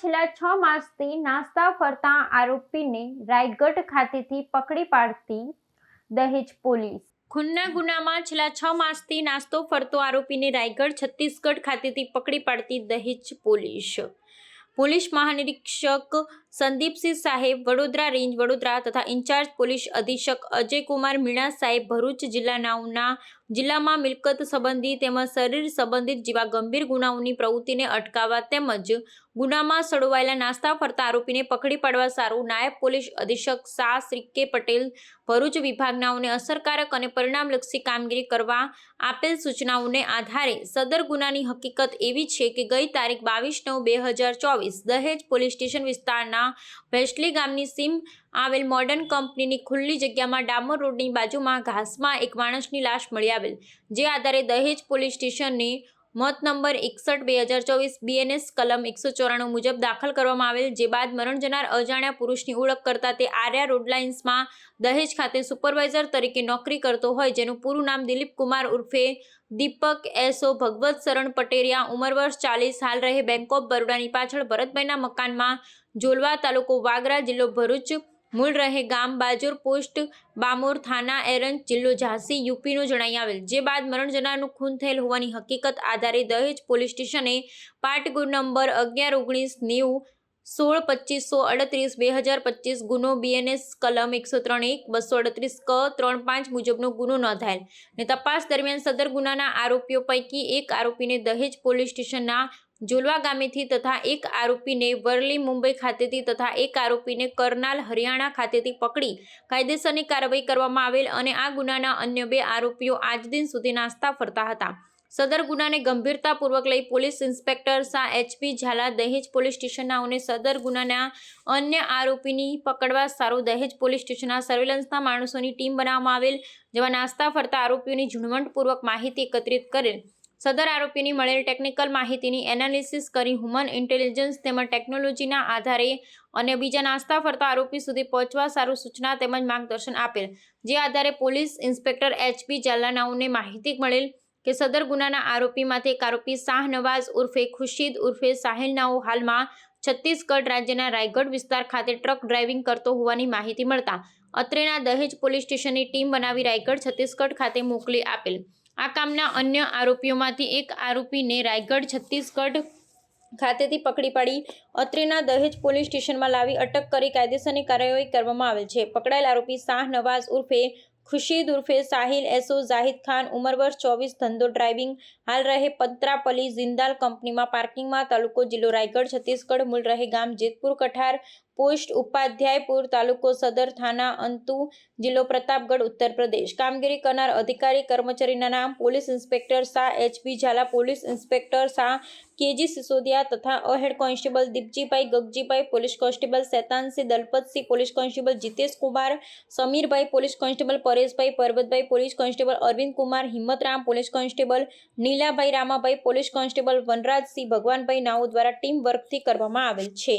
છેલ્લા છ માસથી નાસ્તા ફરતા આરોપીને રાયગઢ ખાતેથી પકડી પાડતી દહેજ પોલીસ. ખૂનના ગુનામાં છેલ્લા છ માસથી નાસ્તો ફરતો આરોપીને રાયગઢ છત્તીસગઢ ખાતેથી પકડી પાડતી દહેજ પોલીસ. પોલીસ મહાનિરીક્ષક સંદીપસિંહ સાહેબ, વડોદરા રેન્જ વડોદરા તથા ઇન્ચાર્જ પોલીસ અધિક્ષક અજયકુમાર મીણા સાહેબ, ભરૂચ જિલ્લાનાઓના જિલ્લામાં મિલકત સંબંધી તેમજ શરીર સંબંધિત જેવા ગંભીર ગુનાઓની પ્રવૃત્તિને અટકાવવા તેમજ ગુનામાં સડવાયેલા નાસ્તા ફરતા આરોપીને પકડી પાડવા સારું નાયબ પોલીસ અધિક્ષક શાહ શ્રી કે પટેલ, ભરૂચ વિભાગનાઓને અસરકારક અને પરિણામલક્ષી કામગીરી કરવા આપેલ સૂચનાઓને આધારે સદર ગુનાની હકીકત એવી છે કે ગઈ તારીખ બાવીસ નવ બે હજાર ચોવીસ દહેજ પોલીસ સ્ટેશન વિસ્તારના વેસ્ટલી ગામની સીમ આવેલ મોડર્ન કંપનીની ખુલ્લી જગ્યામાં ડામર રોડની બાજુમાં ઘાસમાં એક માણસની લાશ મળી આવેલ, જે આધારે દહેજ પોલીસ સ્ટેશનની મત નંબર એકસઠ બે હજાર ચોવીસ બીએનએસ કલમ એકસો ચોરાણું મુજબ દાખલ કરવામાં આવેલ જે બાદ મરણ જનાર અજાણ્યા પુરુષની ઓળખ કરતા તે આર્યા રોડલાઇન્સમાં દહેજ ખાતે સુપરવાઇઝર તરીકે નોકરી કરતો હોય, જેનું પૂરું નામ દિલીપ કુમાર ઉર્ફે દીપક એસો ભગવત શરણ પટેરિયા, ઉંમર વર્ષ ચાલીસ, હાલ રહે બેંક ઓફ બરોડાની પાછળ ભરતભાઈના મકાનમાં, જોલવા તાલુકો વાગરા જિલ્લો ભરૂચ મૂળ રહે ગામ બાજોર પોસ્ટ બામોર થાના એરન જિલ્લો ઝાંસી, યુપીનો જણાઈ આવેલ. જે બાદ મરણ જનારનું ખૂન થયેલ હોવાની હકીકત આધારે દહેજ પોલીસ સ્ટેશને પાર્ટ ગુણ નંબર અગિયાર ઓગણીસ નેવું સોળ પચીસો અડત્રીસ બે હજાર પચીસ ગુનો બીએનએસ કલમ એકસો ત્રણ એક બસો અડત્રીસ ક ત્રણ પાંચ મુજબનો ગુનો નોંધાયેલ. ને તપાસ દરમિયાન સદર ગુનાના આરોપીઓ પૈકી એક આરોપીને દહેજ પોલીસ સ્ટેશનના જોલવા ગામેથી તથા એક આરોપીને વરલી મુંબઈ ખાતેથી તથા એક આરોપીને કરનાલ હરિયાણા ખાતેથી પકડી કાયદેસરની કાર્યવાહી કરવામાં આવેલ અને આ ગુનાના અન્ય બે આરોપીઓ આજ દિન સુધી નાસ્તા ફરતા હતા. સદર ગુનાને ગંભીરતાપૂર્વક લઈ police inspector Shah HP Zala Dahej police સ્ટેશનનાઓને સદર ગુનાના અન્ય આરોપીની પકડવા સારું દહેજ પોલીસ સ્ટેશનના સર્વેલન્સના માણસોની ટીમ બનાવવામાં આવેલ, જેમાં નાસ્તા ફરતા આરોપીઓની ઝીણવટપૂર્વક માહિતી એકત્રિત કરેલ. સદર આરોપીની મળેલ ટેકનિકલ માહિતીની એનાલિસિસ કરી હ્યુમન ઇન્ટેલિજન્સ તેમજ ટેકનોલોજીના આધારે અને બીજા નાસ્તા ફરતા આરોપી સુધી પહોંચવા સારું સૂચના તેમજ માર્ગદર્શન આપેલ. જે આધારે પોલીસ ઇન્સ્પેક્ટર એચપી જાલાનાઓને માહિતી મળેલ કે સદર ગુનાના આરોપીમાંથી એક આરોપી શાહ નવાઝ ઉર્ફે ખુશીદ ઉર્ફે સાહેલનાઓ હાલમાં છત્તીસગઢ રાજ્યના રાયગઢ વિસ્તાર ખાતે ટ્રક ડ્રાઇવિંગ કરતો હોવાની માહિતી મળતા અત્રેના દહેજ પોલીસ સ્ટેશનની ટીમ બનાવી રાયગઢ છત્તીસગઢ ખાતે મોકલી આપેલ. આ કામના અન્ય આરોપીઓમાંથી એક આરોપીને રાયગઢ, છત્તીસગઢ ખાતેથી પકડી પાડી, અત્રેના દહેજ પોલીસ સ્ટેશનમાં લાવી અટક કરી કાયદેસરની કાર્યવાહી કરવામાં આવેલ છે. પકડાયેલ આરોપી શાહ નવાઝ ઉર્ફે ખુશીદ ઉર્ફે સાહિલ એસો જાહિદ ખાન, ઉંમર વર્ષ ચોવીસ, ધંધો ડ્રાઇવિંગ, હાલ રહે પત્રાપલી જિંદાલ કંપનીમાં પાર્કિંગમાં, તાલુકો જિલ્લો રાયગઢ, છત્તીસગઢ મૂળ રહે ગામ, જેતપુર, કઠાર પોસ્ટ ઉપાધ્યાયપુર તાલુકો સદર થાના અંતુ જિલ્લો પ્રતાપગઢ, ઉત્તર પ્રદેશ. કામગીરી કરનાર અધિકારી કર્મચારીના નામ police inspector Shah HP Zala, police inspector Shah KG Sisodia તથા અ head constable Deepjibhai Gagjibhai, police constable Shaitansinh Dalpatsinh, police constable Jitesh Kumar Samirbhai, police constable Pareshbhai, Parbatbhai, police constable Arvind Kumar Himmatram, police constable Nilabhai Ramabhai, police constable Vanrajsinh Bhagwanbhai નાઓ દ્વારા team વર્કથી કરવામાં આવેલ છે.